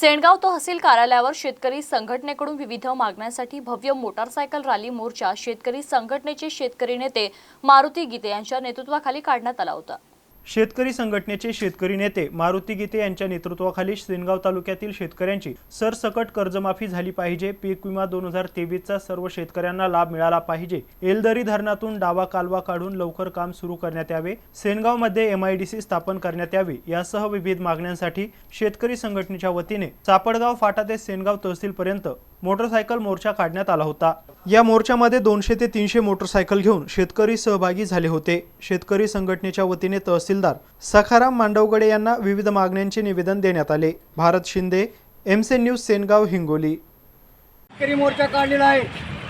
सेंडगाव तहसील कार्यालयावर शेतकरी संघटनेकडून विविध मागण्यांसाठी भव्य मोटारसायकल रॅली मोर्चा शेतकरी संघटनेचे शेतकरी नेते मारुती गीते यांच्या नेतृत्वाखाली काढण्यात आला होता. शेतकरी संघटनेचे शेतकरी नेते मारुती गीते यांच्या नेतृत्वाखाली सेनगाव तालुक्यातील शेतकऱ्यांची सरसकट कर्जमाफी झाली पाहिजे. पीक विमा दोन हजार तेवीसचा सर्व शेतकऱ्यांना लाभ मिळाला पाहिजे. एलदरी धरणातून डावा कालवा काढून लवकर काम सुरू करण्यात यावे. सेनगावमध्ये एमआयडीसी स्थापन करण्यात यावी यासह विविध मागण्यांसाठी शेतकरी संघटनेच्या वतीने चापडगाव फाटा ते सेनगाव तहसीलपर्यंत मोटरसायकल मोर्चा काढण्यात आला होता. या मोर्चामध्ये दोनशे ते तीनशे मोटरसायकल घेऊन शेतकरी सहभागी झाले होते. शेतकरी संघटनेच्या वतीने तहसीलदार सखाराम मांडवगडे यांना विविध मागण्यांचे निवेदन देण्यात आले. भारत शिंदे एमसे न्यूज सेनगाव हिंगोली. शेतकरी मोर्चा काढलेला आहे.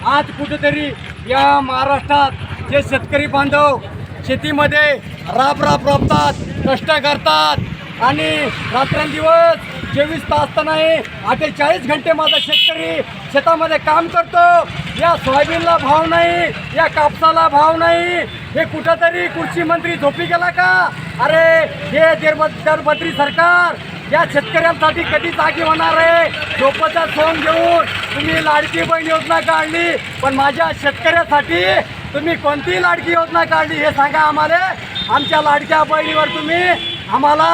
आज कुठेतरी या महाराष्ट्रात जे शेतकरी बांधव शेतीमध्ये राब राब राबतात कष्ट करतात आणि रात्रंदिवस चोवीस तास तर नाही अठ्ठेचाळीस घंटे माझा शेतकरी शेतामध्ये काम करतो. या सोयाबीनला भाव नाही या कापसाला भाव नाही. हे कुठंतरी कृषी मंत्री झोपी गेला का? अरे हे दरबद्री सरकार या शेतकऱ्यांसाठी कधी जागी होणार आहे? झोपचा सोन घेऊन तुम्ही लाडकी बहीण योजना काढली पण माझ्या शेतकऱ्यासाठी तुम्ही कोणती लाडकी योजना काढली हे सांगा आम्हाला. आमच्या लाडक्या बहिणीवर तुम्ही आम्हाला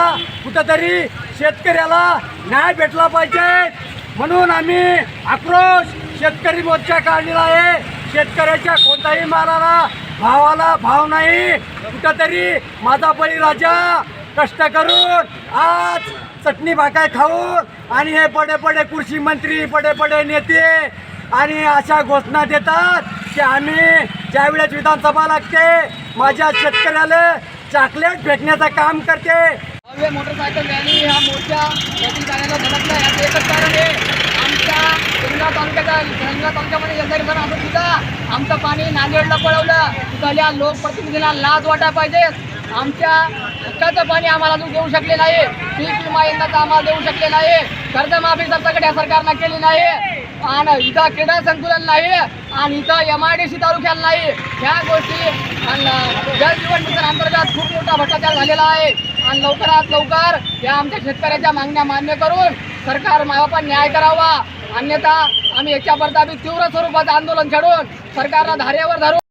कुठंतरी शेतकऱ्याला न्याय भेटला पाहिजे. म्हणून आम्ही आक्रोश शेतकरी मोर्चा काढलेला आहे. शेतकऱ्याच्या कोणत्याही मालाला भावाला भाव नाही. कुठंतरी माझा बळीराजा कष्ट करून आज चटणी भाकाय खाऊन आणि हे बडे बडे कृषी मंत्री बडे बडे नेते आणि अशा घोषणा देतात की आम्ही ज्यावेळेस विधानसभा लागते माझ्या शेतकऱ्याला चॉकलेट भेटण्याचं काम करते. भव्य मोटरसायकल रॅली हा मोर्चा यातील जाण्याला धडकला याचं एकच कारण आहे आमच्या गंगा तालुक्याचा गंगा तालुक्यामध्ये यंदा सण असं सुद्धा आमचं पाणी नांदेडला पळवलं तिथल्या लोकप्रतिनिधींना लाज वाटायला पाहिजे. आमच्या हक्काचं पाणी आम्हाला अजून देऊ शकले नाही. पीक विमा यंदाचा आम्हाला देऊ शकले नाही. कर्जमाफी सरसकट या सरकारनं केली नाही. आणि इथं क्रीडा संकुलन नाही. आणि इथं एम आय डी सी तालुक्याला नाही. ह्या गोष्टी आणि जल जीवन मिशन अंतर्गत खूप मोठा भ्रष्टाचार झालेला आहे. आणि लवकरात लवकर या आमच्या शेतकऱ्याच्या मागण्या मान्य करून सरकार मावापा न्याय करावा. अन्यथा आम्ही याच्यापर्यंत आम्ही तीव्र स्वरूपाचं आंदोलन छेडून सरकारला धारेवर धरून